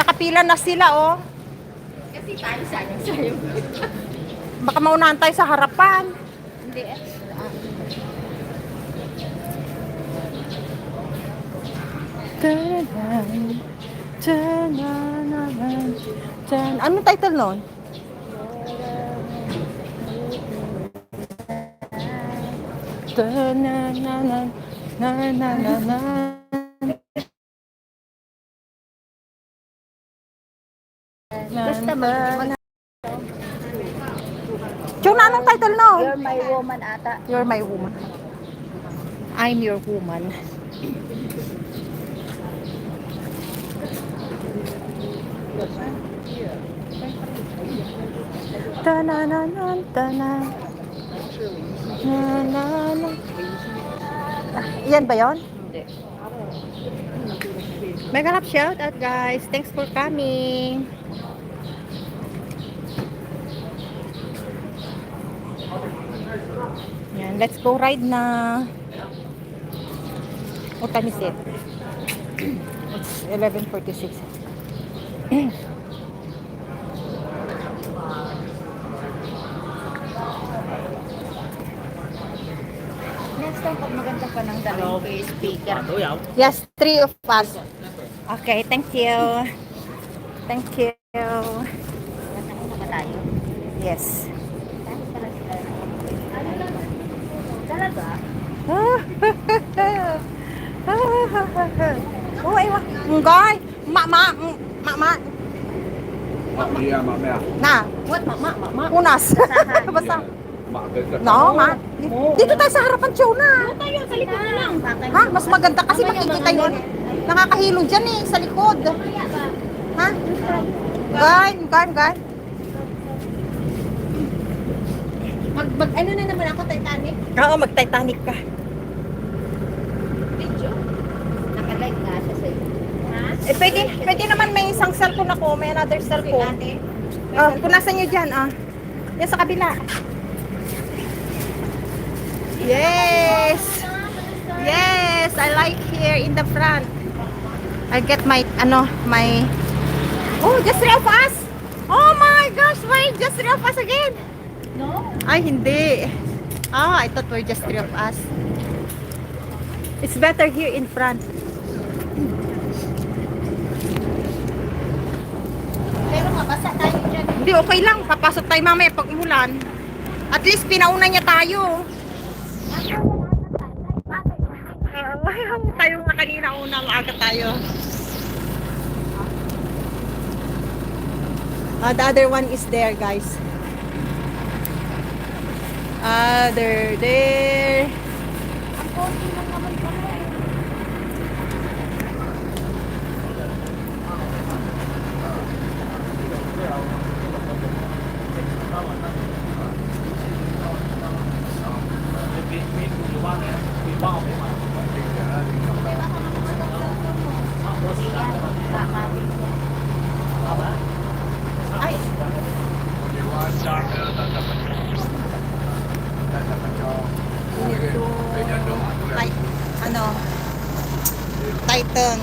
Nakapila na sila, oh. Kasi tayo sana sa'yo. Baka maunahan tayo sa harapan. Hindi eh. Tan. Anong title nun? Tanan, nanan, nanan, nanan. Mag... Chona, anong title no? You're my woman ata. You're my woman. I'm your woman. Tanananan, tanan. Nanana. Ah, yan ba yon? Hindi. Mega love shout out guys. Thanks for coming. Yan, let's go ride na. What time is it? It's 11.46. Next time, pag maganda ka ng yung speaker. Yes, three of us. Okay, thank you. Thank you. Yes. Tayo pala sila. Talaga? oh, ay, wa- Ngoy, mama, mama, na, What, mama, mama? unas. Basta. No, ma. Dito tayo sa harapan, Chona. Tayo, sa likod na lang. Ha? Mas maganda kasi makikita yun. Nakakahilo dyan eh, sa likod. Ha? Gan, gan, gan. Mag, mag, ano na naman ako, Titanic? Oo, mag-Titanic ka. Video. Naka-like nga siya sa'yo. Ha? Eh, pwede, pwede naman may isang cellphone ako, may another cellphone. ate? Ah, punasan nyo dyan, ah. Yan sa kabila. Yes! Yes! I like here in the front. I get my, ano, my... Oh, just three of us! Oh my gosh, why just three of us again? No? Ay, hindi. Ah, I thought we're just three of us. It's better here in front. Mabasa tayo dyan. Hindi, okay lang. Papasok tayo mamaya pag umulan. At least pinauna niya tayo. Uh, tayo nga kanina una, maaga tayo. Uh, the other one is there, guys. Other there. Ang konti lang naman pala eh. Ay, ito. Ti- ano? Tighten.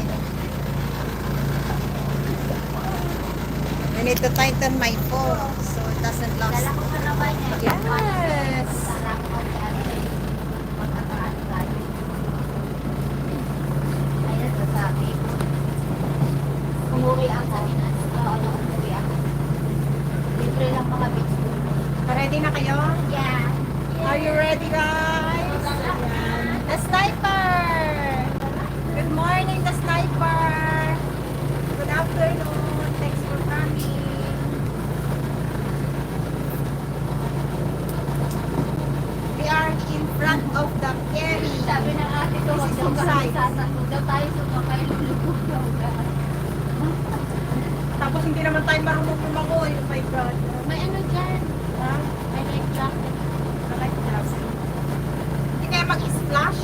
You need to tighten my phone so it doesn't niya? Yes. Umuwi ako. Oo, umuwi ako. Libre lang mga ko. Ready na kayo? Yeah. Are you ready, guys? The sniper! Good morning, the sniper! Good afternoon. Thanks for coming. We are in front of the ferry. Sabi ng ate ko, wag daw kami sasakot. Daw tayo sumakay, lulubog daw ka. Tapos hindi naman tayo marunong tumakoy. Oh my God. May ano dyan? Ha? May life jacket. I like that. Hindi kaya mag-splash?